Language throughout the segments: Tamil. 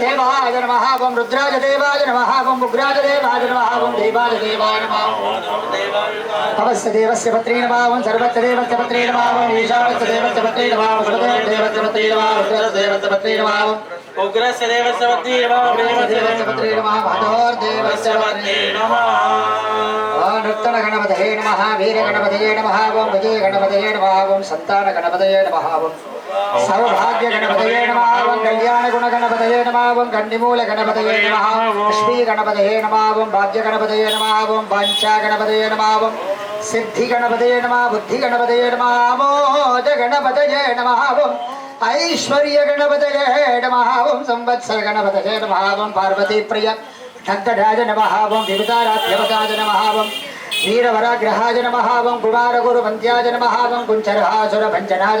దేవాయ నమ. ఓం రుద్రాజ దేవాయ నమ ఓం ఉగ్రాజ దేవాయ నమ ఓం దేవాయ దేవాయ నమ భవస్య దేవస్య పత్రే నమ ఓం సర్వస్య దేవస్య పత్రే నమ ఓం ఈశానస్య దేవస్య పత్రే నమ ఓం సర్వదేవ దేవస్య పత్రే నమ రుద్రస్య దేవస్య పత్రే నమ ఓం ఉగ్రస్య దేవస్య పత్ని దేవస్య దేవస్య పత్రే నమ దేవస్య పత్రే ఓం నృత్తన గణపతయే నమ వీర గణపతయే నమ ఓం విజయ గణపతయే నమ ఓం సంతాన గణపతయే నమ ఓం సౌభాగ్య గణపతయే నమ ఓం కళ్యాణ గుణ గణపతయే నమ ఓం గండిమూల గణపతయే నమ లక్ష్మీ గణపతయే నమ ఓం భాగ్య గణపతయే నమ ఓం వాంఛా గణపతయే నమ ఓం సిద్ధి గణపతయే నమ బుద్ధి గణపతయే నమ మోద గణపతయే నమ ఓం ఐశ్వర్య గణపతయే నమ ఓం సంవత్సర గణపతయే నమ ఓం పార్వతీ ప్రియ ఠగ్గరాజ నమ ఓం వివితారాధ్యవతాజ నమ ఓం వీరవరాగ్రహాజ నమ ఓం కుమారగురు వంద్యాజ నమ ఓం కుంచరహాసుర భంజనాజ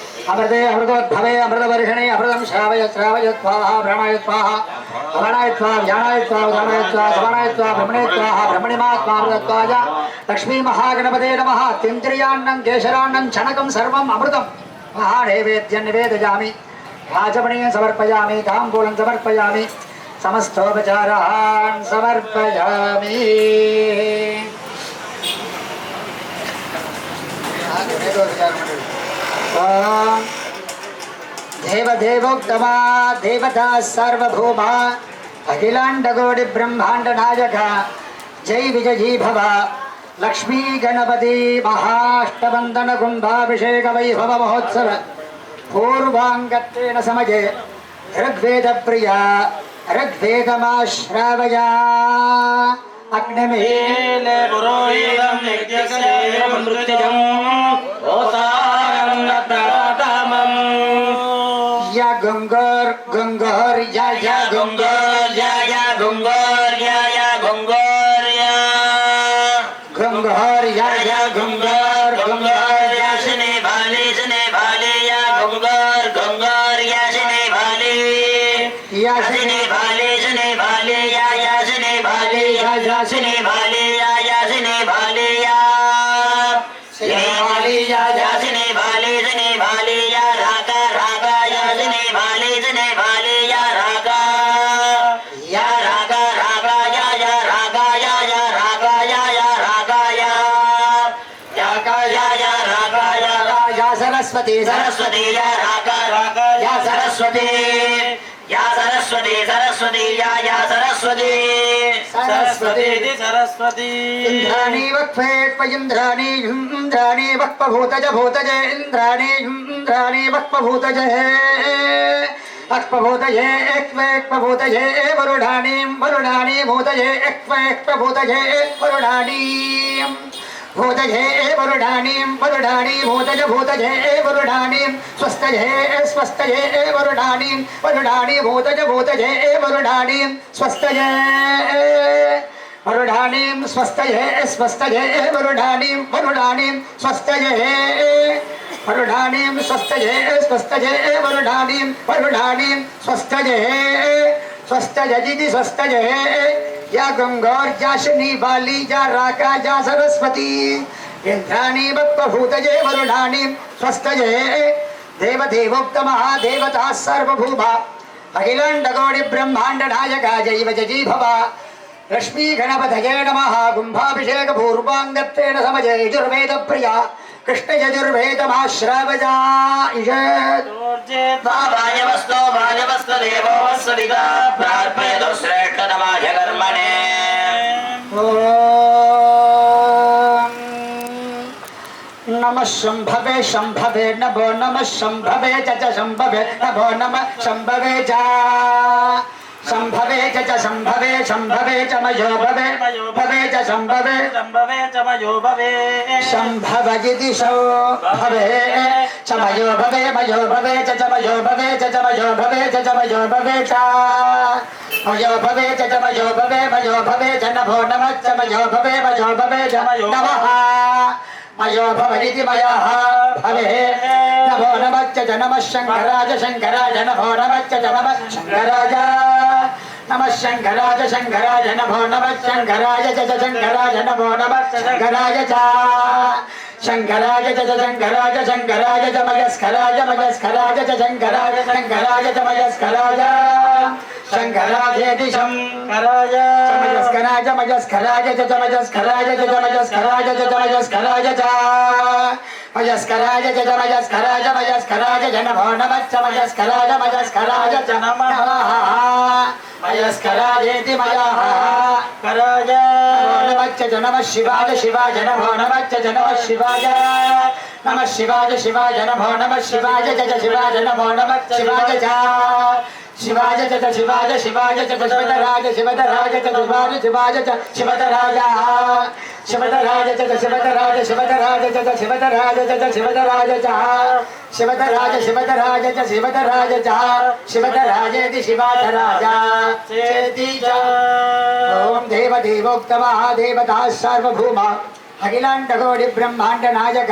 అమృతే అమృతోద్భవే అమృతవర్షిణే అమృతం శ్రావయ శ్రావయ స్వాహ భ్రమయ స్వాహ భవనాయ స్వా వ్యాణాయ స్వా ఉదానాయ స్వా సవనాయ స్వా భ్రమణే స్వాహ బ్రహ్మణిమా స్వామృతత్వాయ లక్ష్మీ మహాగణపతే నమ తింత్రియాన్నం కేశరాన్నం చణకం సర్వం అమృతం మహానైవేద్యం నివేదయామి రాజమణీయం సమర్పయామి తాంబూలం సమర్పయామి సమస్తోపచారాన్ సమర్పయామి ఓం దేవదేవోత్తమా देवदेवोक्तमा देवता सर्वभूमा अखिलांडगोडि ब्रह्मांड नायक जय विजयी भव लक्ष्मी गणपति महाष्टबंधन कुंभाभिषेक वैभव महोत्सव पूर्वांगत्वेन समये ऋग्वेद प्रिया ऋग्वेदमाश्रावया। अग्निमेले पुरोहितं नित्यस्य मृत्युजं ओता घुंगर गंगर या या घुंगर या या घुंगर या या घुंगर सरस्वती सरस्वती या रागा रागा या सरस्वती या सरस्वती सरस्वती या या सरस्वती। सरस्वती सरस्वती। इंद्राणी वक्फे इंद्राणी इंद्राणी वक्फ भूतज भूतज इंद्राणी इंद्राणी वक्फ भूतज अक्पभूतये एक्वेक्पभूतये वरुणानी वरुणानी भूतये एक्वेक्पभूतये वरुणानी भूतजे वरुढाणीं वरुढाणी भूतज, भूतजे वरुढाणीं स्वस्तजे स्वस्तजे वरुढाणीं वरुढाणी भूतज, भूतजे वरुढाणीं स्वस्तजे वरुढाणीं स्वस्तजे स्वस्तजे वरुढाणीं वरुढाणीं स्वस्तजे वरुढाणीं स्वस्तजे स्वस्तजे वरुढाणीं वरुढाणीं स्वस्तजे, स्वस्तजि स्वस्तजे या गंगौर, या शनि, बाली, या राका, या सरस्वती। इंद्राणी बत्वभूतये वरुणानी स्वस्तये देवदेवोक्तमः देवताः सर्वभूमा अखिलाण्डकोणि ब्रह्माण्डनायका, जैव जजी भव रश्मीघनपथये नमः कुम्भाभिषेकपूर्वाङ्गत्वेन यजुर्वेद प्रिया कृष्ण यजुर्वेदमाश्रावजा इषत् भाजवस्तो भाजवस्त देवो वस्विता कर्मणे नमः शम्भवे शम्भवे नभो नमः शम्भवे च च शम्भवे नभो नमः शम्भवे च शम्भवे च च शम्भवे शम्भवे च मयो भवे भवे च शम्भवे सम्भवे च मयो भवे शम्भवगिति शो भवे च मयो भवे मयो भवे च च मयो भवे च च मयो भवे च च मयो भवे च मयो भवे च च मयो भवे मयो भवे च नभो नमः च मयो भवे मयो भवे च नमः अयो भवदिति मया भवे। नमो नमश्च च नमः शङ्कराज शङ्कराज नमो नमश्च च नमः शङ्कराज नमः शङ्कराज शङ्कराज नमो नमः शङ्कराज च शङ्कराज नमो नमः शङ्कराज च। శంకరాయ చ శంకరాయ శంకరాయ చ మగస్కరాయ మగస్కరాయ చ శంకరాయ శంకరాయ చ మగస్కరాయ శంకరాయేతి శంకరాయ మగస్కరాయ మగస్కరాయ చ మగస్కరాయ చ మగస్కరాయ చ మగస్కరాయ చ వయస్కరాయ జన వయస్కరాయ వయస్కరాయ జన భో నమచ్చ వయస్కరాయ వయస్కరాయ జ నమ వయస్కరాయేతి మయా కరాయ నమచ్చ జనమ శివాయ శివాయ నమో నమచ్చ జనమ శివాయ नमः शिवाय शिवाय नमो नमः शिवाय जय शिवाय नमो नमः शिवाय जय शिवाय जत शिवाय शिवाय जत शिवतराज शिवतराज जय शिवाय शिवाय च शिवतराज शिवतराज जत शिवतराज शिवतराज जत शिवतराज जत शिवतराज च शिवतराज शिवतराज च शिवतराज च राज शिवाधराज चेति च ॐ देवदेवोक्तमः देवताः सार्वभौमा अखिलाण्डकोटिब्रह्माण्डनायक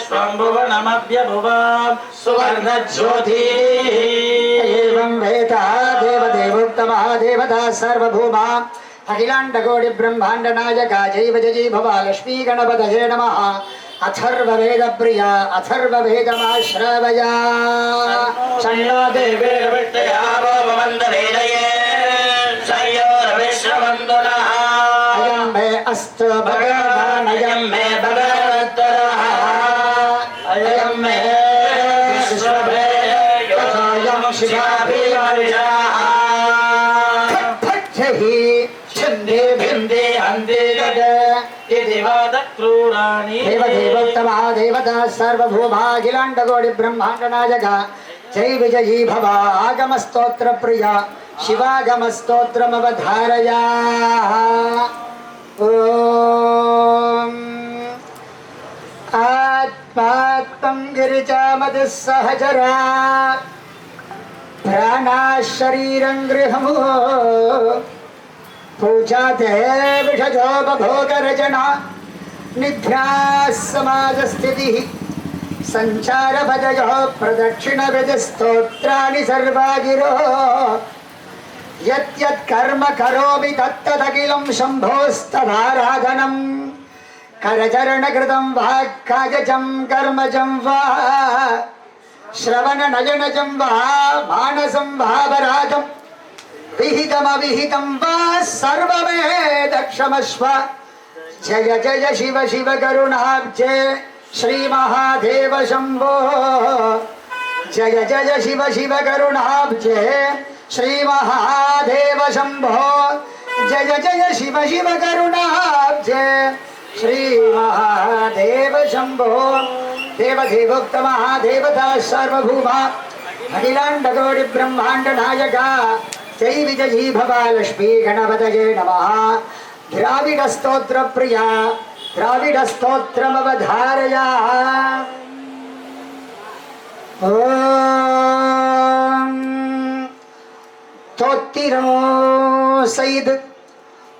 अहं विश्वं भुवनमभ्यभुवां सुवर्णज्योतिः एवं वेदः देवदेवोक्तमः देवता सार्वभौमा अखिलाण्डकोटि ब्रह्माण्ड नायक जैव जयी भव लक्ष्मी गणपतये नमः अथर्ववेदप्रिया अथर्ववेदमाश्रावया षण्णो देवे अयं मे अस्तु भगवान् अयं मे भगवत्तरः क्रूराणि देवदेवोत्तमः देवता जय विजयी भव। आगमस्तोत्रप्रिया। शिवागमस्तोत्रमवधारया। ॐ। आत्मात्मं गिरिजामतिः सहचरा प्राणाः शरीरं गृहमो पूजा निद्रा समाजस्थितिः सञ्चारपदयो प्रदक्षिणविधिस्तोत्राणि कर्म तत्तदखिलं शम्भोस्तदाराधनम् करचरणकृतं वा कायजं कर्मजं वा श्रवणनयनजं वा मानसं भावराजम् विहितमविहितं वा जय जय शिव शिव करुणाब्जे श्रीमहादेव शम्भो जय जय शिव शिव करुणाब्जे श्रीमहादेव शम्भो जय जय शिव शिव करुणाब्जे श्रीमहादेव शम्भो देवदेवोक्तमहादेवता सार्वभौमा अखिलाण्डकोटि ब्रह्माण्ड नायका, जय विजयी भव लक्ष्मी गणपतये नमः। திராவிட ஸ்தோத்திர பிரியா திராவிட ஸ்தோத்திரம் அவதாரயா தோத்திரமோ செய்து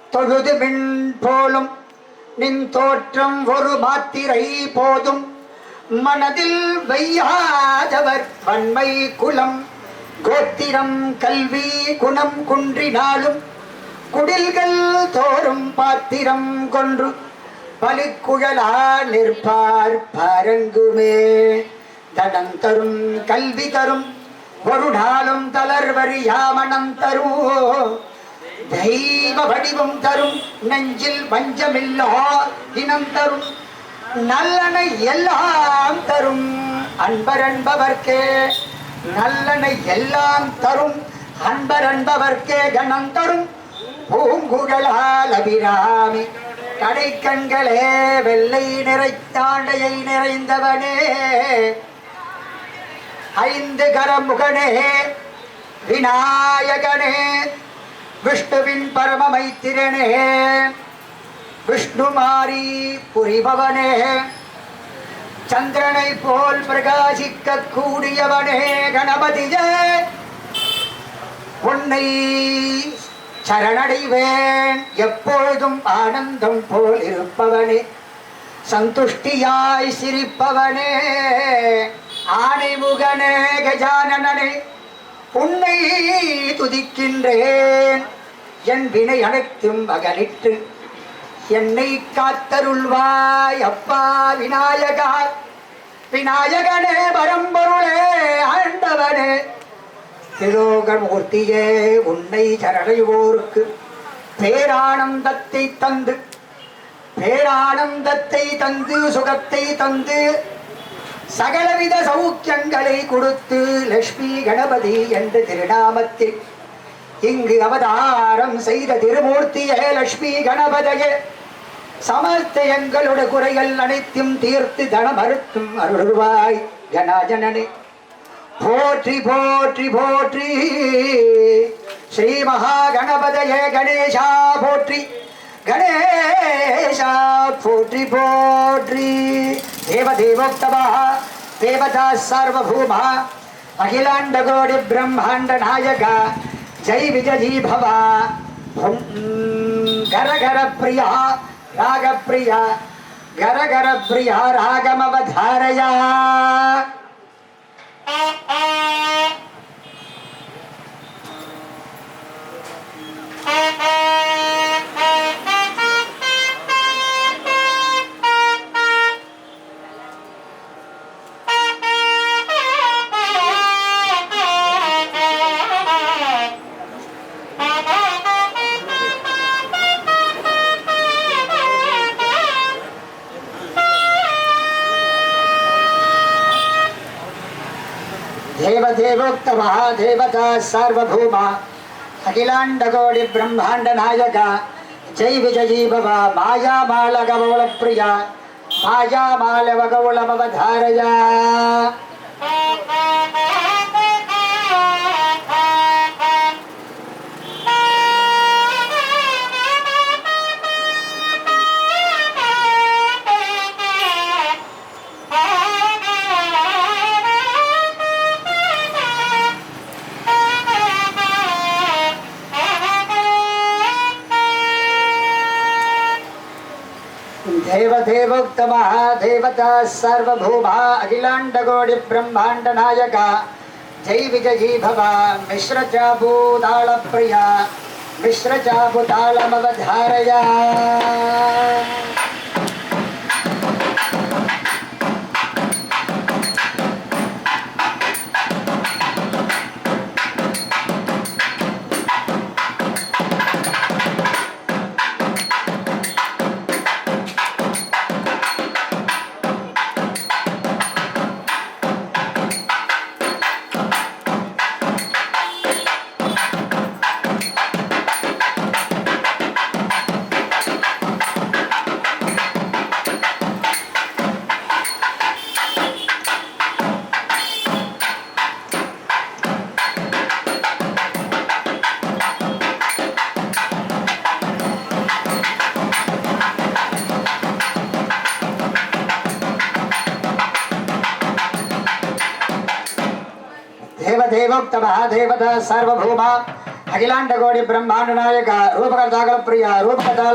தொழுது மின் போலும் நின் தோற்றம் ஒரு மாத்திரை போதும். மனதில் வையாதவர் பன்மை குலம் கோத்திரம் கல்வி குணம் குன்றினாலும் குடில்கள் தோறும் பாத்திரம் கொன்று பலிக்குழலா நிற்பார் பரங்குமே. தடம் தரும் கல்வி தரும் ஒரு நாளும் தளர்வறியாமணம் தரும் தெய்வ வடிவம் தரும் நெஞ்சில் பஞ்சமில்லா இனம் தரும் நல்லனை எல்லாம் தரும் அன்பர் அன்பவர்க்கே நல்லனை எல்லாம் தரும் அன்பர் அன்பவர்க்கே கணம் தரும் பூங்குழலால் அபிராமி கடை கண்களே வெள்ளை நிறைத்தாண்டையை நிறைந்தவனே. ஐந்து கரமுகனே விநாயகனே. விஷ்ணுவின் பரமமைத்திரனே. விஷ்ணுமாரி புரிபவனே. சந்திரனை போல் பிரகாசிக்க கூடியவனே கணபதியே. உன்னை சரணடைவேன். எப்பொழுதும் ஆனந்தம் போல் இருப்பவனே சந்துஷ்டியாய் சிரிப்பவனே ஆனைமுகனே கஜானனே உன்னை துதிக்கின்றேன். என் வினை அனைத்தும் அகலிட்டு என்னை காத்தருள்வாய் அப்பா விநாயகா. விநாயகனே பரம்பொருளே ஆண்டவனே திலோகமூர்த்தியே உன்னை சரடைவோருக்கு பேரானந்தத்தை தந்து பேரானந்தத்தை தந்து சுகத்தை தந்து சகலவித சௌக்கியங்களை கொடுத்து லட்சுமி கணபதி என்ற திருநாமத்தில் இங்கு அவதாரம் செய்த திருமூர்த்தியே லட்சுமி கணபதியே. சமஸ்த எங்களோட குறைகள் அனைத்தும் தீர்த்து தனமறுத்தும் அருள்வாய் கணாஜனனே भोट्रि भोट्रि भोट्रि श्रीमहागणपतये गणेशा भोट्रि गणेशा भोट्रि भोट्रि देवदेवोक्तवः, देवता सार्वभौमः। अखिलाण्डकोटिब्रह्माण्डनायक जय विजयी भव। गरगरप्रियः रागप्रिय। गरगरप्रियः रागमवधारया। దేవోక్తమహా దేవత సార్వభౌమ అఖిలాండగోడి బ్రహ్మాండ నాయక జై విజయీ భవ మాయామాళగౌళ ప్రియ మాయామాళవగౌళమవధారయా सर्वभूभा अखिलाण्डगोडि ब्रह्माण्डनायका। जै विजयी भव मिश्र च प्रिया मिश्र च भूतालमवधारया तदा देवता सर्वभूमा। अखिलांडकोटि ब्रह्मांड नायक रूपकर्ता प्रिय रूपकर्ता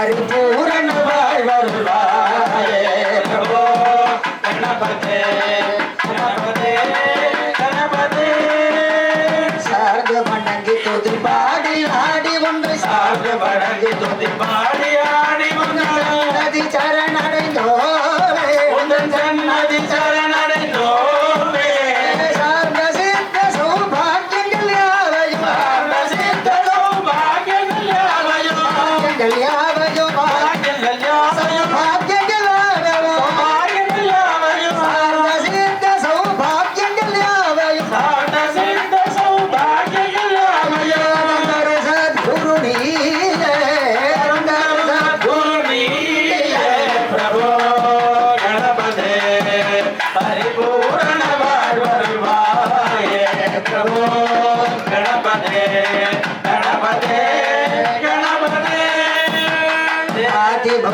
வருவாய் பூரணமாய் வருவாய். பிரபோ கணபதே கணபதே கணபதே. சார்ந்து வணங்கி துதி பாடி ஆடி ஒன்று. சார்ந்து வணங்கி துதி பாடி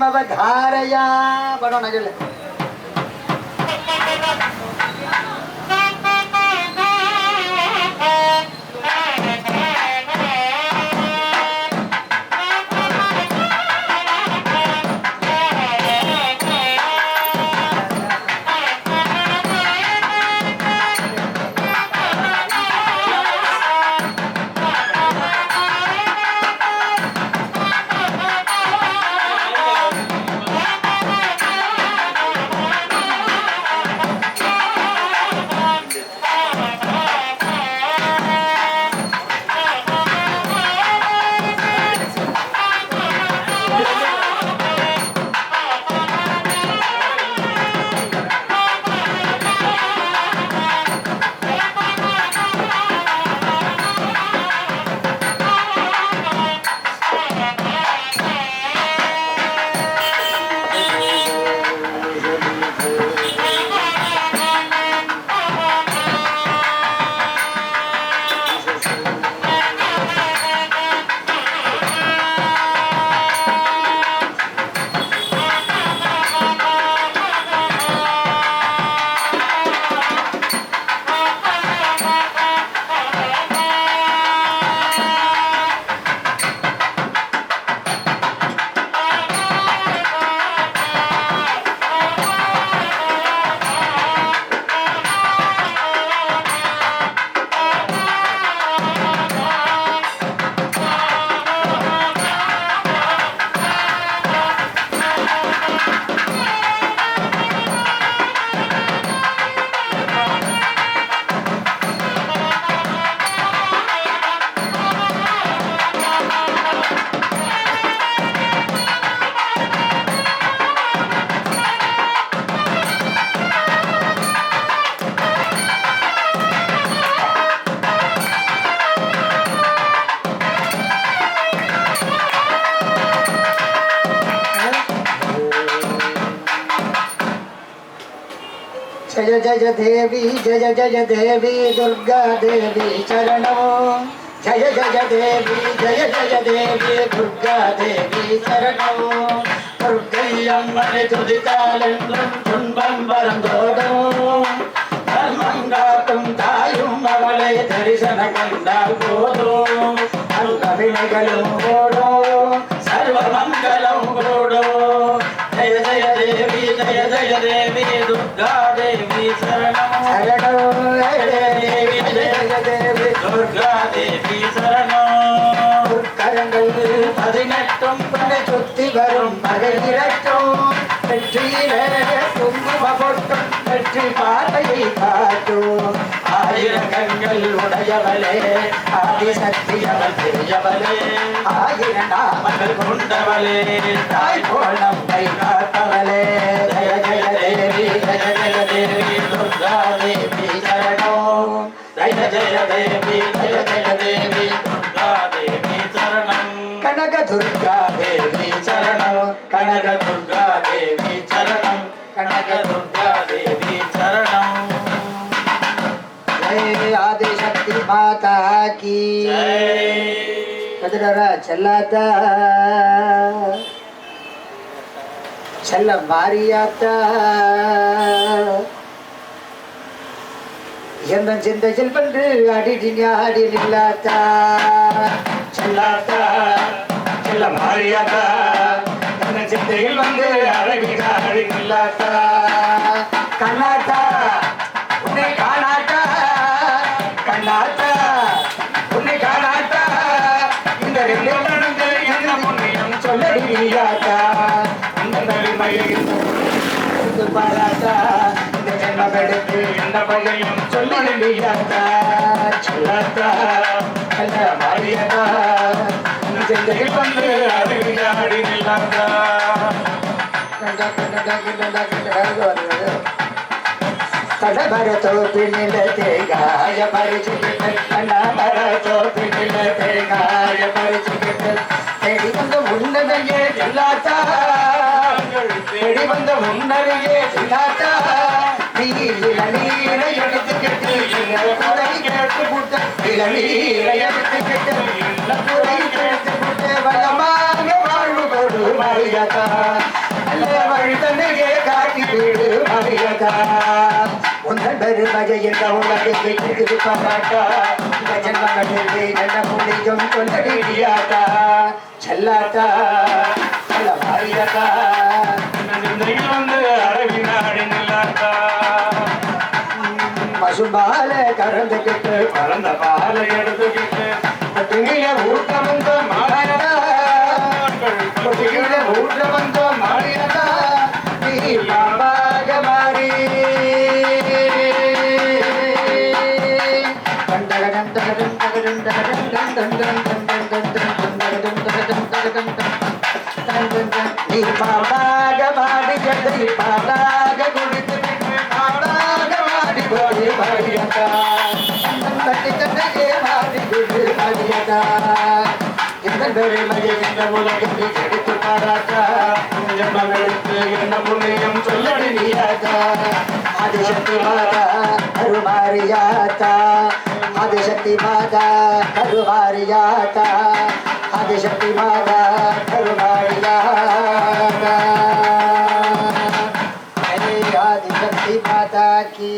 மவ தாரையா படம் நகையில் జయ జయ దేవి జయ జయ దేవి దుర్గా దేవి చరణము జయ జయ దేవి జయ జయ దేవి దుర్గా దేవి శరణము దుర్గయ్యమ్మని துதித்தாலென்றும் துன்பம் வரந்தோடும் தர்மம் காட்டும் தாயும் அவளை தரிசனம் கண்டால் போதும் அந்த வினைகளும் ஓடும் வரும் மகளிரட்டும் வெற்றியிலே குங்கும பொட்டும் வெற்றி பாதையை காட்டும். ஆயிரம் உடையவளே ஆதிசக்தி அவள் பெரியவளே ஆயிரம் நாமங்கள் கொண்டவளே தாய் போல் நம்மை காத்தவளே ஜய ஜய தேவி ஜய ஜய தேவி துர்கா தேவி சரணம். ஜய ஜய தேவி ஜய ஜய தேவி துர்கா தேவி சரணம். கனக துர்கா தேவி மாதா கி கதிரரா செல்லாதா செல்ல மாரியாத்தா எந்த சிந்தையில் பன்று அடிடி ஆடி நில்லாத்தா. செல்லாத்தா செல்ல மாரியாத்தா எந்த சிந்தையில் வந்து அழகிட அடி நில்லாத்தா. பரதா மகளுக்கு எந்த வகையும் சொல்லணுமில்லாதா சொல்லாதா? அல்ல மாறியதா செஞ்சை வந்து அதை விளையாடி நில்லாதா? கடபர தோப்பி நில தேங்காய பறிச்சுக்கிட்டு கடபர தோப்பி நில தேங்காய பறிச்சுக்கிட்டு தெரிந்து உன்னதையே எல்லாத்தா தேடி வந்த உன்னருகே சிந்தாத்தா நீல நீரை எடுத்து கெட்டு குறை கேட்டு போட்ட இள நீரை எடுத்து கெட்டு குறை கேட்டு போட்ட வளமாக வாழ்வு கொடு மரியாதா. நல்ல வழிதனையே காட்டி விடு மரியாதா. உந்தன் பெருமகை என்ற உலகை கேட்டிருப்ப மாட்டா ஜன்மகளில் என்ன பசும்பால கறந்துக்கிட்டு பறந்த பால எடுத்துக்கிட்டு கொட்டியில ஊட்ட வந்த மாடா கொட்டியில ஊட்ட வந்த மாடியடா நீ பாம்பாக மாறி கண்டகடன் தகடன் தகடன் தகடன் தந்தன் தந்தன் தந்தன் தந்தன் தந்தன் தந்தன் நீ பாம்பாக மாறி நீ பாம்பாக குடி குடி மாடியடா இந்த பெருமையை இந்த உலகத்தில் எடுத்து பாராட்டா ஜென்மங்களுக்கு என்ன புண்ணியம் சொல்லடி நீயாட்டா ஆதிசக்தி மாதா கருமாரியாத்தா ஆதிசக்தி மாதா கருமாரியாத்தா ஆதிசக்தி மாதா கருமாரியாத்தா ஆதிசக்தி மாதா கி